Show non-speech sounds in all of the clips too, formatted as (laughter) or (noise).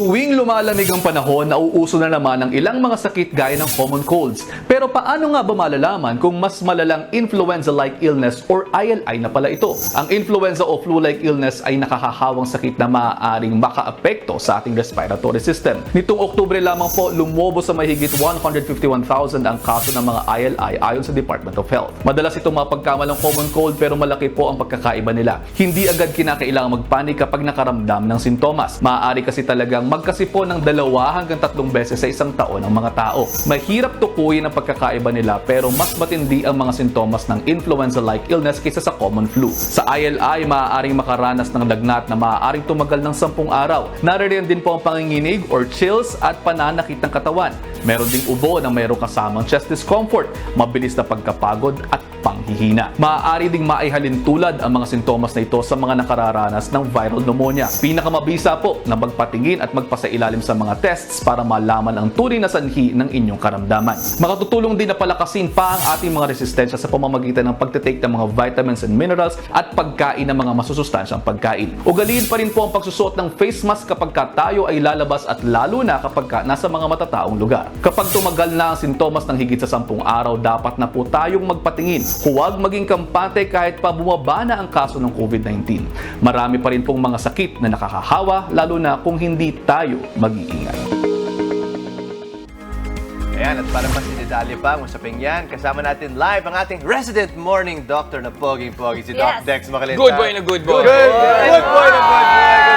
Tuwing lumalamig ang panahon, nauuso na naman ang ilang mga sakit gaya ng common colds. Pero paano nga ba malalaman kung mas malalang influenza-like illness or ILI na pala ito? Ang influenza o flu-like illness ay nakakahawang sakit na maaaring makaapekto sa ating respiratory system. Nitong Oktubre lamang po, lumobo sa mahigit 151,000 ang kaso ng mga ILI ayon sa Department of Health. Madalas itong mapagkamalang common cold pero malaki po ang pagkakaiba nila. Hindi agad kinakailangang magpanik kapag nakaramdam ng sintomas. Maaari kasi talagang magkasipon ng dalawa hanggang tatlong beses sa isang taon ang mga tao. Mahirap tukuyin ang pagkakaiba nila pero mas matindi ang mga sintomas ng influenza-like illness kaysa sa common flu. Sa ILI, maaaring makaranas ng lagnat na maaaring tumagal ng 10 araw. Naririyan din po ang panginginig or chills at pananakit ng katawan. Meron ding ubo na mayroong kasamang chest discomfort, mabilis na pagkapagod at panghihina. Maaari ding maihalin tulad ang mga sintomas na ito sa mga nakararanas ng viral pneumonia. Pinakamabisa po na magpatingin at magpasailalim sa mga tests para malaman ang tunay na sanhi ng inyong karamdaman. Makatutulong din na palakasin pa ang ating mga resistensya sa pamamagitan ng pagtitake ng mga vitamins and minerals at pagkain ng mga masusustansyang pagkain. Ugaliin pa rin po ang pagsusuot ng face mask kapag ka tayo ay lalabas at lalo na kapag ka nasa mga matataong lugar. Kapag tumagal na ang sintomas ng higit sa 10 araw, dapat na po tayong magpatingin. Huwag maging kampante kahit pa bumaba na ang kaso ng COVID-19. Marami pa rin pong mga sakit na nakakahawa, lalo na kung hindi tayo mag-iingat. Ayan, at para mas dinidali pa ang usaping yan, kasama natin live ang ating resident morning doctor na poging-pogi, si Doc Yes. Dex Macalinta. Good boy na good boy. Good, good boy na good boy.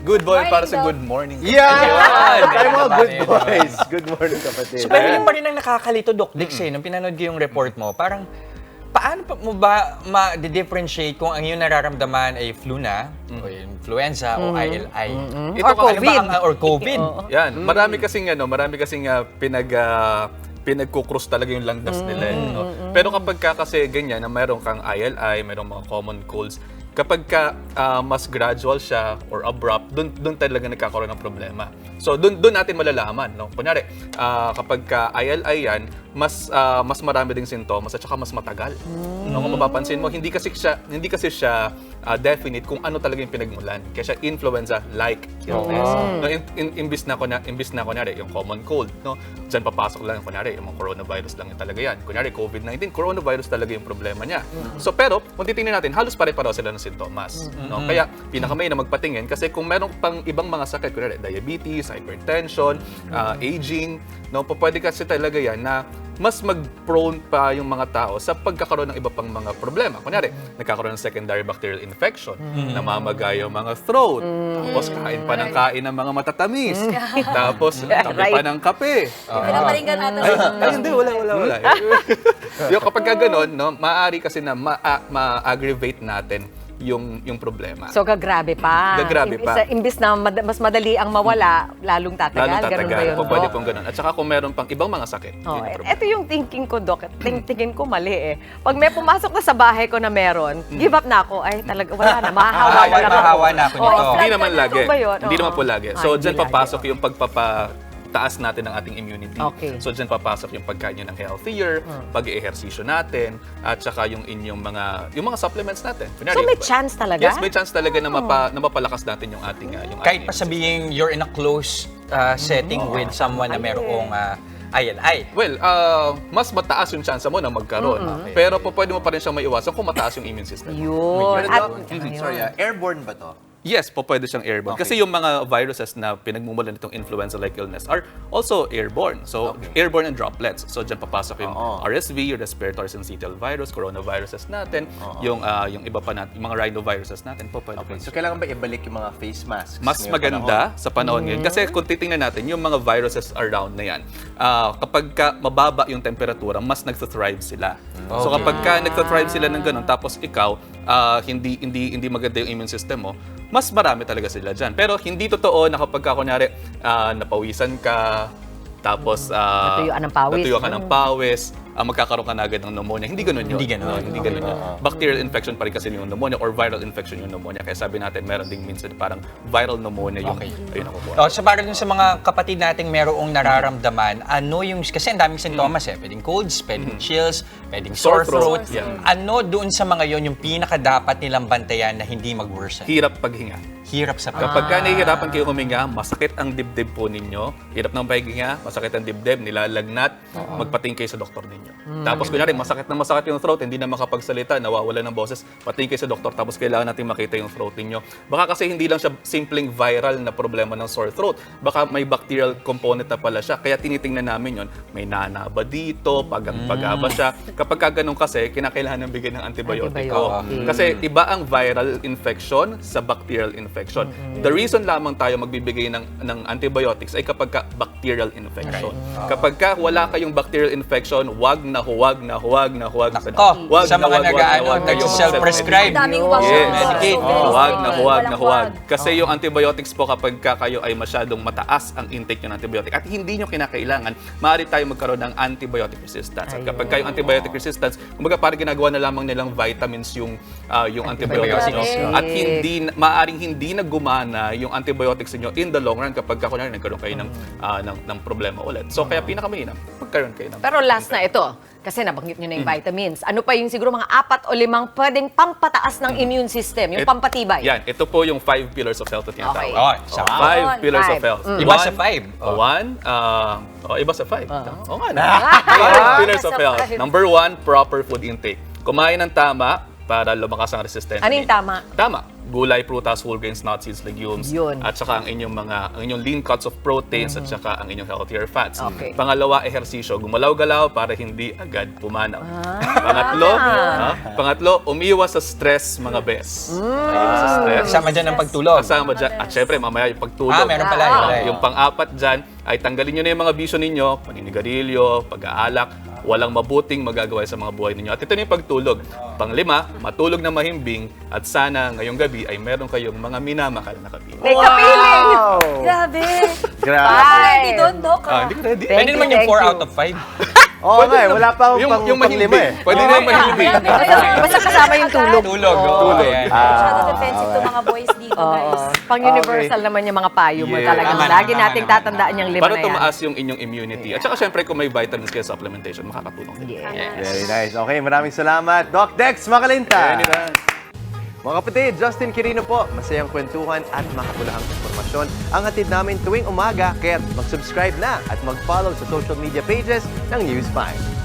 Good boy Morning, para sa good morning. Yan! Tayo mga good boys. Good morning, kapatid. So, pero yung pa rin ang nakakalito, Doc Dix, eh, nung pinanood ko yung report mo, parang, paano pa mo ba ma-differentiate kung ang iyong nararamdaman ay flu na, o influenza, o ILI? Ito Or kung ano ba COVID. ang- or COVID. Yan, marami kasing ano, marami kasing ah, pinag ah, pinagkukrus talaga yung landas nila. eh, no? Pero kapag ka kasi ganyan na meron kang ILI, meron mga common colds, kapag ka ah, mas gradual siya or abrupt, dun, dun talaga nagkakaroon ng problema. So dun, dun natin malalaman, no? Kunyari, ah, kapag ka ILI yan, mas ah, mas marami ding sintomas at saka mas matagal. No, kung mapapansin mo, hindi kasi siya hindi kasi siya ah, definite kung ano talaga yung pinagmulan. Kaya siya influenza-like illness. No, in, in, imbis na kunya, imbis na kunyari yung common cold, no. Diyan papasok lang kunyari yung mga coronavirus lang yung talaga yan. Kunyari COVID-19, coronavirus talaga yung problema niya. So pero kung titingnan natin, halos pare-pareho sila ng sintomas, no. Kaya pinakamay na magpatingin kasi kung meron pang ibang mga sakit, kunyari diabetes, hypertension, ah, aging, no, pwede kasi talaga yan na mas mag-prone pa yung mga tao sa pagkakaroon ng iba pang mga problema. Kunyari, nagkakaroon ng secondary bacterial infection, namamagay yung mga throat, tapos kain pa ng kain ng mga matatamis, (laughs) tapos (laughs) kape pa Right. ng kape. Pinaparinggan ata Ay, ay, hindi, wala, wala, wala. (laughs) yung kapag ka ganun, no, maaari kasi na ma-aggravate natin yung yung problema. So, gagrabe pa. Gagrabe pa. na- Imbis na mad- mas madali ang mawala, lalong tatagal. Lalong Ganun ba tatagal. yun, Kung pwede pong ganun. At saka kung meron pang ibang mga sakit. Oh, yun yung problema. eto yung thinking ko, Doc. Ting tingin ko mali eh. Pag may pumasok na sa bahay ko na meron, give up na ako. Ay, talaga, wala na. Mahahawa Ah, ko lang ako. mahahawa na ako Oh, nito. Hindi naman na. lagi. Ito ba yun? Hindi Oo. naman po lagi. Ah, So, hindi dyan lagi. papasok yung pagpapataas natin ng ating immunity. Okay. So, dyan papasok yung pagkain nyo ng healthier, pag-ehersisyo natin, at saka yung inyong mga yung mga supplements natin. Kunyari, So, may yung- chance talaga? Yes, may chance talaga na, mapa, na mapalakas natin yung ating uh, yung Kahit ating pa sabihin you're in a close uh, setting with someone na merong uh, ILI. Well, uh, mas mataas yung chance mo na magkaroon. Pero po, pwede mo pa rin siyang maiwasan kung mataas yung immune system. Yun. At, Doc, sorry, ah, airborne ba to? Yes, po pwede siyang airborne. Kasi yung mga viruses na pinagmumulan nitong influenza-like illness are also airborne. So, airborne and droplets. So, dyan papasok yung Oo. RSV, yung respiratory syncytial virus, coronaviruses natin, yung ah, yung iba pa natin, yung mga rhinoviruses natin po pwede Okay, so kailangan ba ibalik yung mga face masks? Mas maganda panahon? sa panahon ngayon. Kasi kung titingnan natin, yung mga viruses around na yan, ah, kapag ka mababa yung temperatura, mas nagsa-thrive sila. So kapag ka nagsa-thrive sila ng ganun, tapos ikaw, ah, hindi, hindi, hindi maganda yung immune system mo, mas marami talaga sila dyan. Pero hindi totoo na kapag ka, kunyari, ah, napawisan ka, tapos ah, Natuyuan ng pawis. natuyuan ka ng pawis, ah, magkakaroon ka na agad ng pneumonia. Hindi ganun yun. Hindi ganun. No, hindi ganun yun. Bacterial infection pa rin kasi yung pneumonia or viral infection yung pneumonia. Kaya sabi natin, meron ding minsan parang viral pneumonia yung Okay. ayun ang kukuha. Oh, sa para dun sa mga kapatid nating merong nararamdaman, ano yung, kasi ang daming sintomas eh. Pwedeng colds, pwedeng chills, pwedeng sore, throat, throat. yeah. Ano doon sa mga yon yung pinaka dapat nilang bantayan na hindi mag-worsen? Hirap paghinga. Hirap sa Kapag ka nahihirapan kayo huminga, masakit ang dibdib po ninyo, hirap ng pahinga, masakit ang dibdib, nilalagnat, magpatingin kayo sa doktor ninyo. Tapos kunyari, masakit na masakit yung throat, hindi na makapagsalita, nawawala ng boses, patingin kayo sa doktor, tapos kailangan natin makita yung throat ninyo. Baka kasi hindi lang siya simpleng viral na problema ng sore throat, baka may bacterial component na pala siya, kaya tinitingnan namin yon may nana ba dito, pagang-paga ba siya. Kapag ka ganun kasi, kinakailangan ng bigyan ng antibiotiko. Antibiotic. Kasi iba ang viral infection sa bacterial infection. The reason lamang tayo magbibigay ng, ng antibiotics ay kapag ka bacterial infection. Kapag ka wala kayong bacterial infection, wag na huwag na huwag na huwag. Nako, Wag sa na mga wag, wag na nag-ano, wag kayo nag-self-prescribe. Ang daming wag Yes. wag. Medicate. So, very Oh, wag strict. na huwag na huwag. wag. Kasi yung antibiotics po kapag ka kayo ay masyadong mataas ang intake nyo ng antibiotic at hindi nyo kinakailangan, maaari tayo magkaroon ng antibiotic resistance. At kapag kayo antibiotic resistance, kumbaga parang ginagawa na lamang nilang vitamins yung ah, yung antibiotics nyo. At hindi, maaring hindi na gumana yung antibiotics niyo in the long run kapag ka kunwari nagkaroon kayo ng, ah, ng, ng problema ulit. So kaya pinakamainam, magkaroon kayo ng Pero last na ito, kasi nabanggit nyo na yung vitamins. Ano pa yung siguro mga apat o limang pwedeng pampataas ng immune system, yung It- pampatibay? Yan, ito po yung five pillars of health na tinatawag. Okay. Oh, pa. Five One. pillars of Five. health. Iba One- sa five. Oh. One, uh, oh, iba sa five. Oo nga na. Ah. Five pillars of Sa health. five. Number one, proper food intake. Kumain ng tama para lumakas ang resistensya. Ano yung ninyo. tama? Tama. Gulay, prutas, whole grains, nuts, seeds, legumes. Yun. At saka ang inyong mga ang inyong lean cuts of proteins at saka ang inyong healthier fats. Okay. Pangalawa, ehersisyo. Gumalaw-galaw para hindi agad pumanaw. Ah. Pangatlo, ha? pangatlo, umiwas sa stress, mga bes. Umiwas sa stress. Kasama dyan ang pagtulog. Kasama dyan. At syempre, mamaya yung pagtulog. Ah, meron pala yun. Ah, yung pang-apat dyan, ay tanggalin nyo na yung mga bisyo ninyo, paninigarilyo, pag-aalak, walang mabuting magagawa sa mga buhay ninyo. At ito na yung pagtulog. Panglima, matulog na mahimbing at sana ngayong gabi ay meron kayong mga minamahal na kapiling. May kapiling! Grabe. Grabe. Ready doon, Doc. Ah, hindi ko ready. Thank Pwede you, naman yung thank 4 you. out of 5. (laughs) Oo nga eh, wala pa akong Yung, pang, yung pang lima mahimbing. eh. Pwede na yung mahimbing. Basta, basta kasama yung tulog. Tulog. oo, Tulog. ayan. Masyado defensive to mga boys (laughs) Oo. guys. Pang-universal naman yung mga payo mo Yeah. talagang. Tama, Lagi tama, nating tatandaan yung lima Para na yan. tumaas yung inyong immunity. At saka syempre kung may vitamins kayo supplementation, makakatulong din. Yes. Very nice. Okay, maraming salamat. Doc Dex Makalinta. Anytime. Mga kapatid, Justin Quirino po. Masayang kwentuhan at makapulahang informasyon ang hatid namin tuwing umaga. Kaya mag-subscribe na at mag-follow sa social media pages ng News 5.